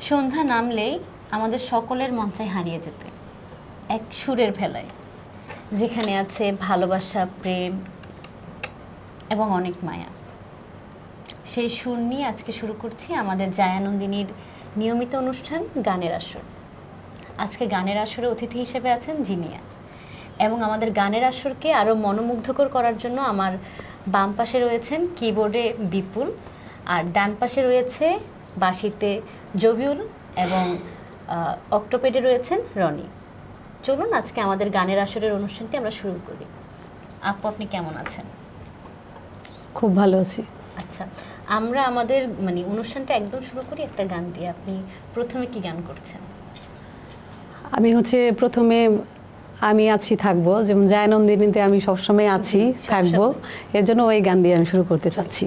সন্ধ্যা নামলেই আমাদের সকলের মন হারিয়ে যেতে, এক সুরের ভেলায়, যেখানে আছে ভালোবাসা, প্রেম এবং অনেক মায়া। সেই সুর নিয়ে আজকে শুরু করছি আমাদের জায়ানন্দিনীর নিয়মিত অনুষ্ঠান গানের আসর। আজকে গানের আসরে অতিথি হিসেবে আছেন জিনিয়া এবং আমাদের গানের আসরকে আরও মনোমুগ্ধকর করার জন্য আমার বাম পাশে রয়েছেন কিবোর্ডে বিপুল, আর ডান পাশে রয়েছে বাঁশিতে জবিউল এবং অক্টোপেডে রয়েছেন রনি। চলুন আজকে আমাদের গানের আসরের অনুষ্ঠানটি আমরা শুরু করি। আপু আপনি কেমন আছেন? খুব ভালো আছি। আচ্ছা আমরা আমাদের মানে অনুষ্ঠানটা একদম শুরু করি একটা গান দিয়ে। আপনি প্রথমে কি গান করছেন? আমি হচ্ছে প্রথমে আমি আছি থাকব। যেমন জায়নন্দিনীতে আমি সবসময় আছি থাকব। এর জন্য ওই গান দিয়ে আমি শুরু করতে চাচ্ছি।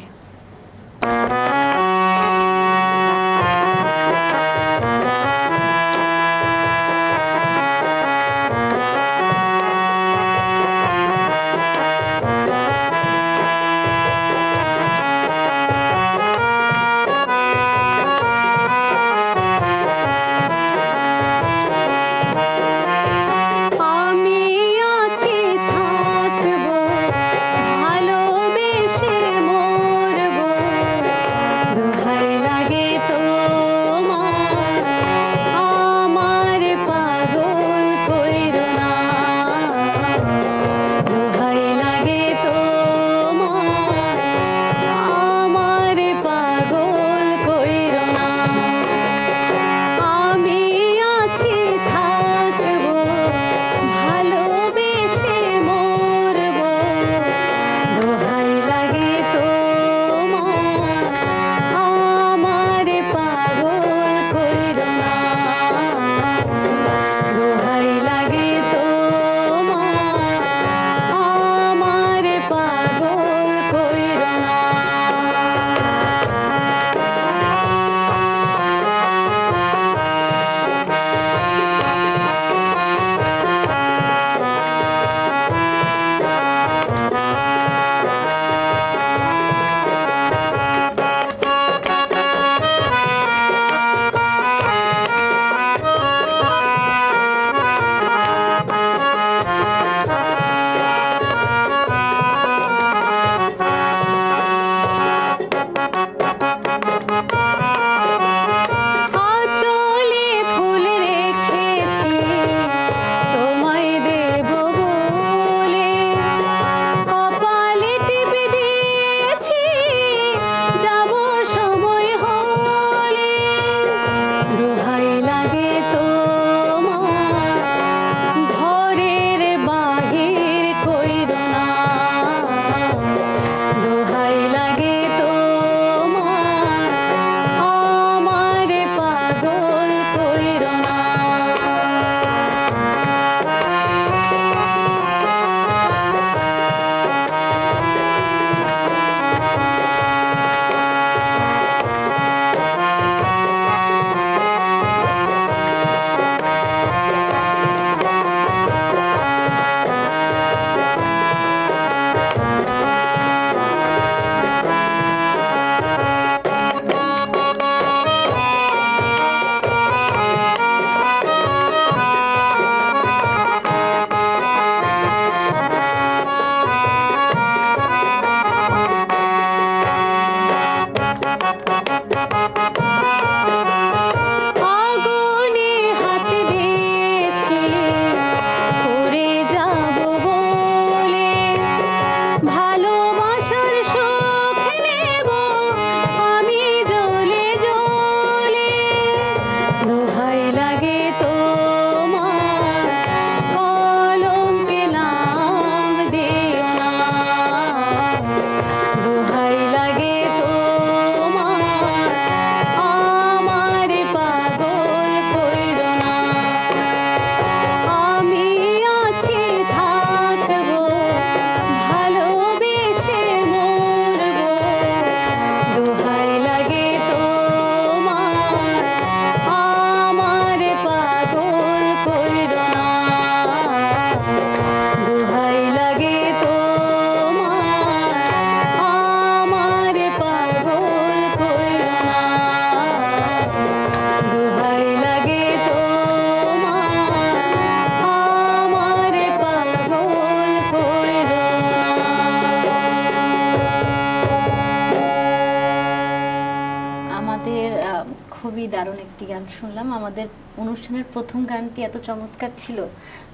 অনুষ্ঠানের প্রথম গানটি এত চমৎকার ছিল?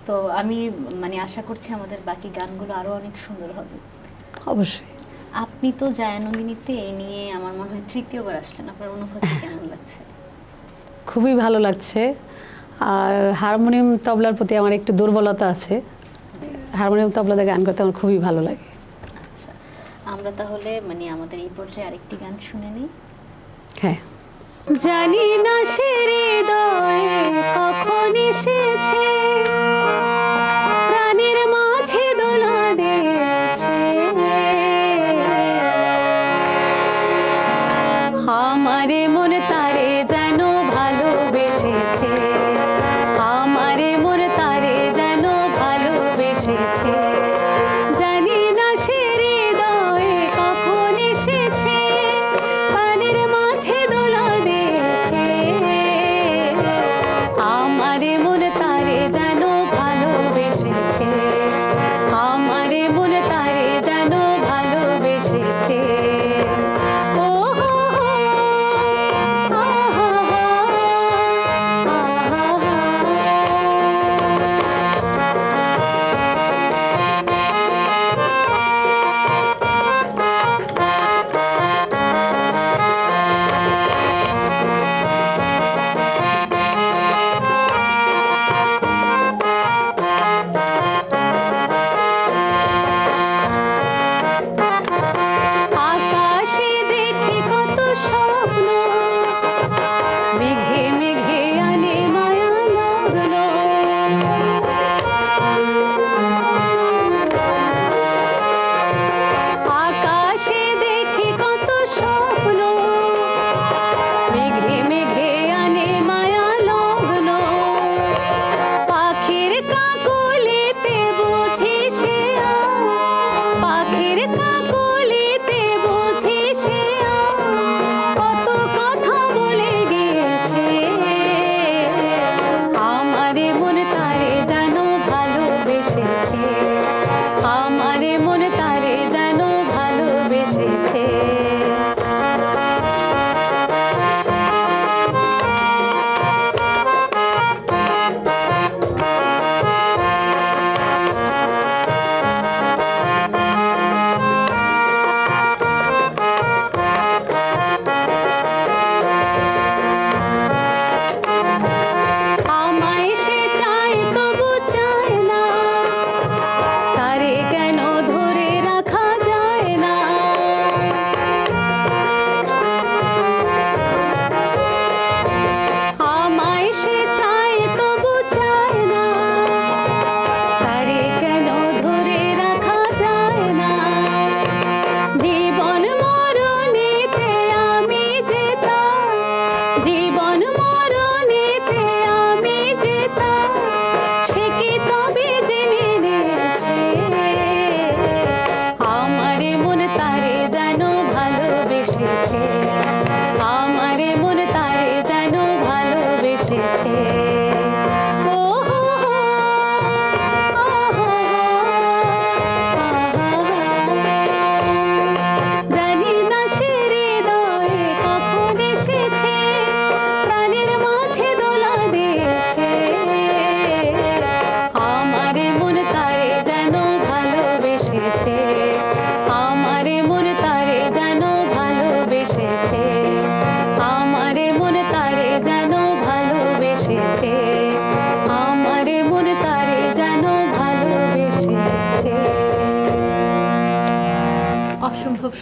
তো আমি মানে আশা করছি আমাদের বাকি গানগুলো আরও অনেক সুন্দর হবে। অবশ্যই। আপনি তো জায়ানন্দিনীতে এ নিয়ে আমার মনে হয় তৃতীয়বার আসলেন। আপনার অনুভূতি কেমন লাগছে? খুবই ভালো লাগছে। আর হারমোনিয়াম তবলার প্রতি আমার একটু দুর্বলতা আছে। হারমোনিয়াম তবলাতে গান করতে আমার খুবই ভালো লাগে। আচ্ছা। আমরা তাহলে মানে আমাদের এই পর্যায়ে আরেকটি গান শুনে নিই। হ্যাঁ। জানি না সে হৃদয়ে কখন এসেছে। প্রাণের মাঝে দোলা দিয়েছে। আমারে মন তারে যেন ভালোবেসেছে। আমারে মন তারে যেন ভালোবেসেছে।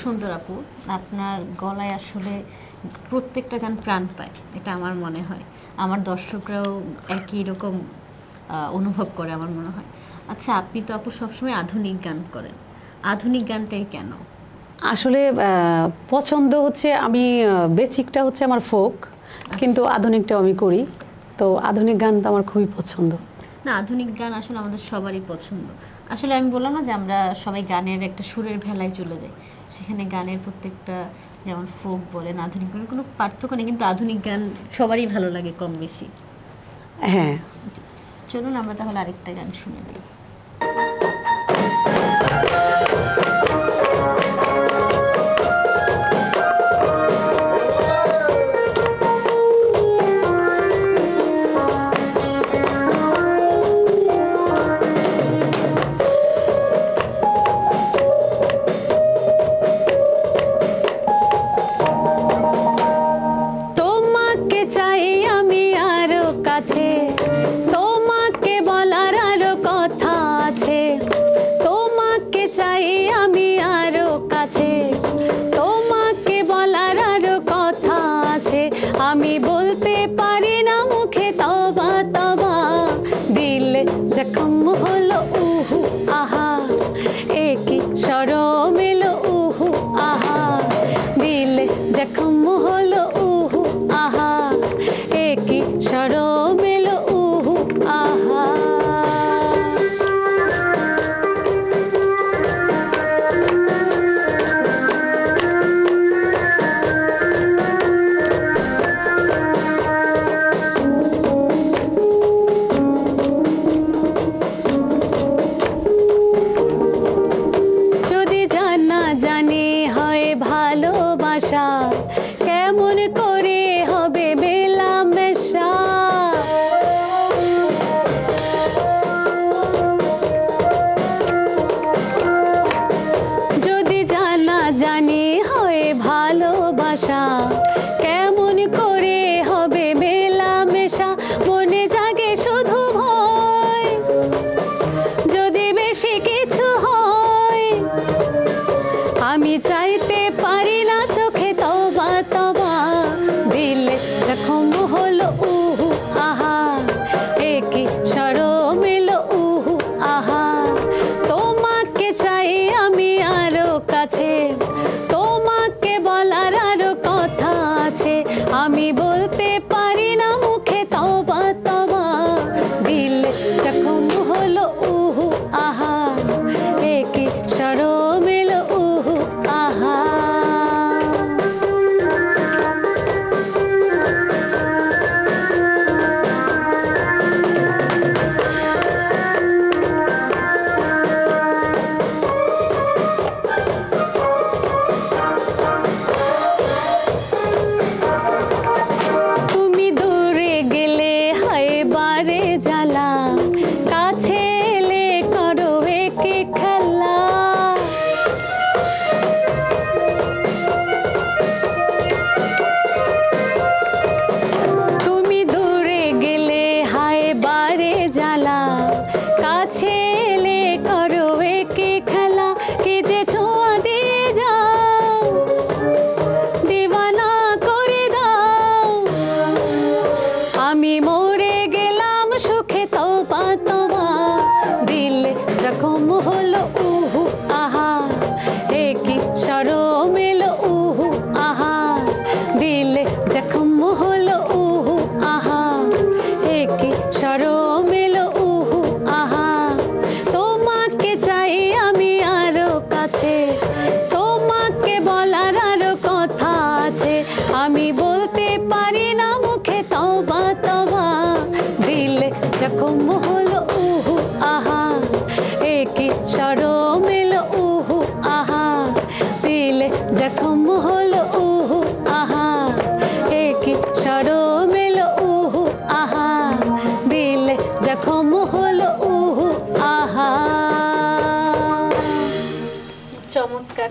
সুন্দর আপু। আপনার গলায় আসলে প্রত্যেকটা গান প্রাণ পায় এটা আমার মনে হয়। আমার দর্শকরাও একই রকম অনুভব করে আমার মনে হয়। আচ্ছা আপনি তো আপু সবসময় আধুনিক গান করেন। আধুনিক গানটাই কেন? আসলে পছন্দ হচ্ছে আমি বেসিকটা হচ্ছে আমার ফোক কিন্তু আধুনিকটাও আমি করি। তো আধুনিক গান তো আমার খুবই পছন্দ। না আধুনিক গান আসলে আমাদের সবারই পছন্দ। আসলে আমি বললাম না যে আমরা সবাই গানের একটা সুরের ভেলায় চলে যাই। সেখানে গানের প্রত্যেকটা যেমন ফোক বলেন আধুনিক বলেন কোনো পার্থক্য নেই কিন্তু আধুনিক গান সবারই ভালো লাগে কম বেশি। হ্যাঁ। চলুন আমরা তাহলে আরেকটা গান শুনে নিই।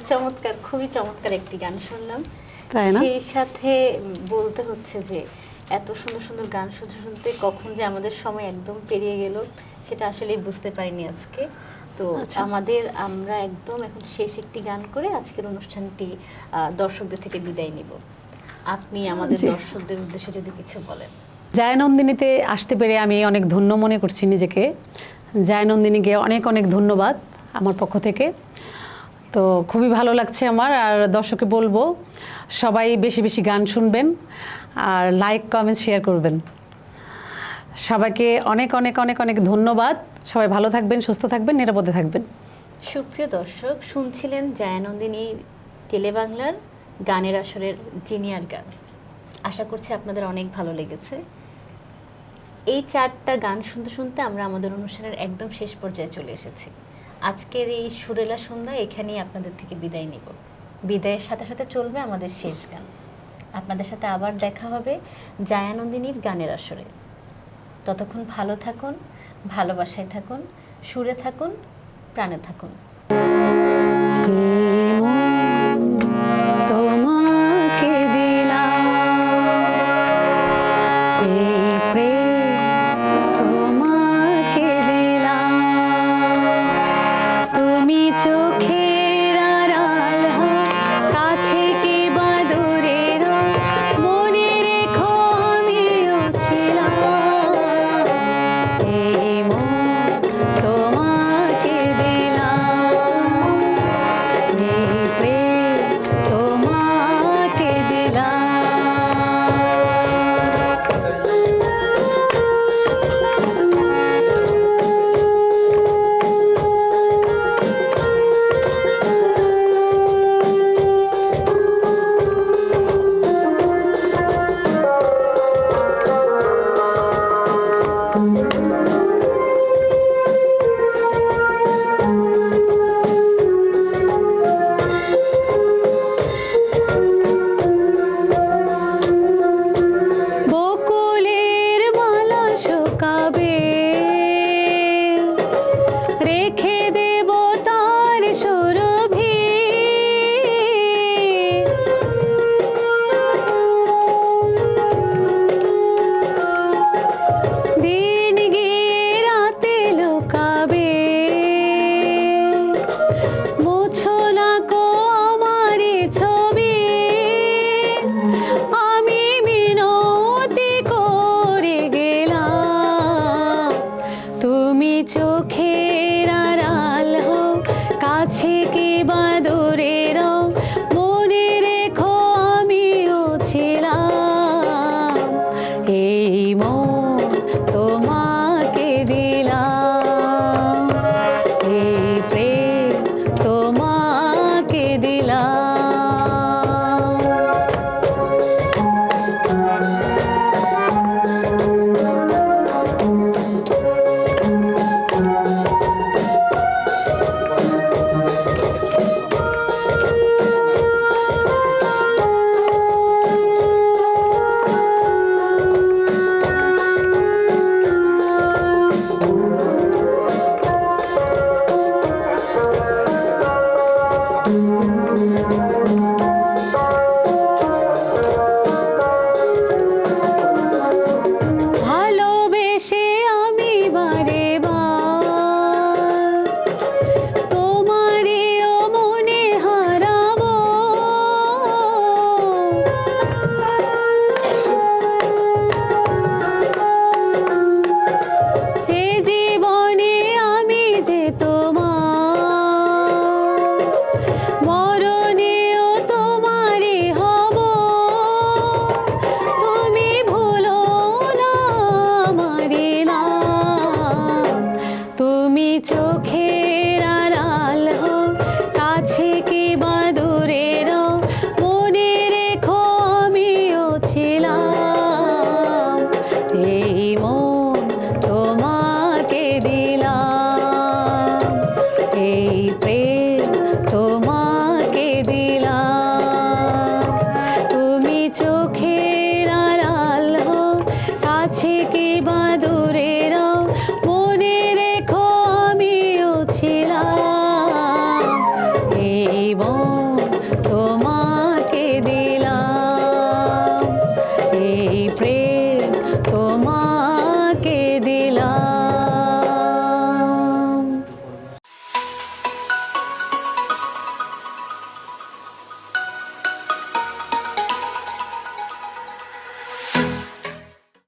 চমৎকার চমৎকার খুবই চমৎকার একটি গান শুনলাম। তাই না? সেই সাথে বলতে হচ্ছে যে এত সুন্দর সুন্দর গান শুনতে শুনতে কখন যে আমাদের সময় একদম পেরিয়ে গেল সেটা আসলে বুঝতে পারিনি আজকে। তো আচ্ছা। আমাদের আমরা একদম এখন শেষ একটি গান করে আজকের অনুষ্ঠানটি দর্শকদের থেকে বিদায় নিব। আপনি আমাদের দর্শকদের উদ্দেশ্যে যদি কিছু বলেন। জায়নন্দিনীতে আসতে পেরে আমি অনেক ধন্য মনে করছি নিজেকে। জায়নন্দিনীকে অনেক অনেক ধন্যবাদ আমার পক্ষ থেকে। তো খুবই ভালো লাগছে আমার, আর দর্শকে বলব, সবাই বেশি বেশি গান শুনবেন, আর লাইক কমেন্ট শেয়ার করবেন। সবাইকে অনেক অনেক অনেক অনেক ধন্যবাদ। সবাই ভালো থাকবেন, সুস্থ থাকবেন, নিরাপদে থাকবেন। সুপ্রিয় দর্শক, শুনছিলেন জায়ানন্দিনী টেলেবাংলার গানের আসরের জিনিয়ার গান। আশা করছি আপনাদের অনেক ভালো লেগেছে। এই চারটা গান শুনতে শুনতে আমরা আমাদের অনুষ্ঠানের একদম শেষ পর্যায়ে চলে এসেছি। আজকের এই সুরেলা সন্ধ্যা এখানেই আপনাদের থেকে বিদায় নিব। বিদায়ের সাথে সাথে চলবে আমাদের শেষ গান। আপনাদের সাথে আবার দেখা হবে জায়ানন্দিনীর গানের আসরে। ততক্ষণ ভালো থাকুন, ভালোবাসায় থাকুন, সুরে থাকুন, প্রাণে থাকুন।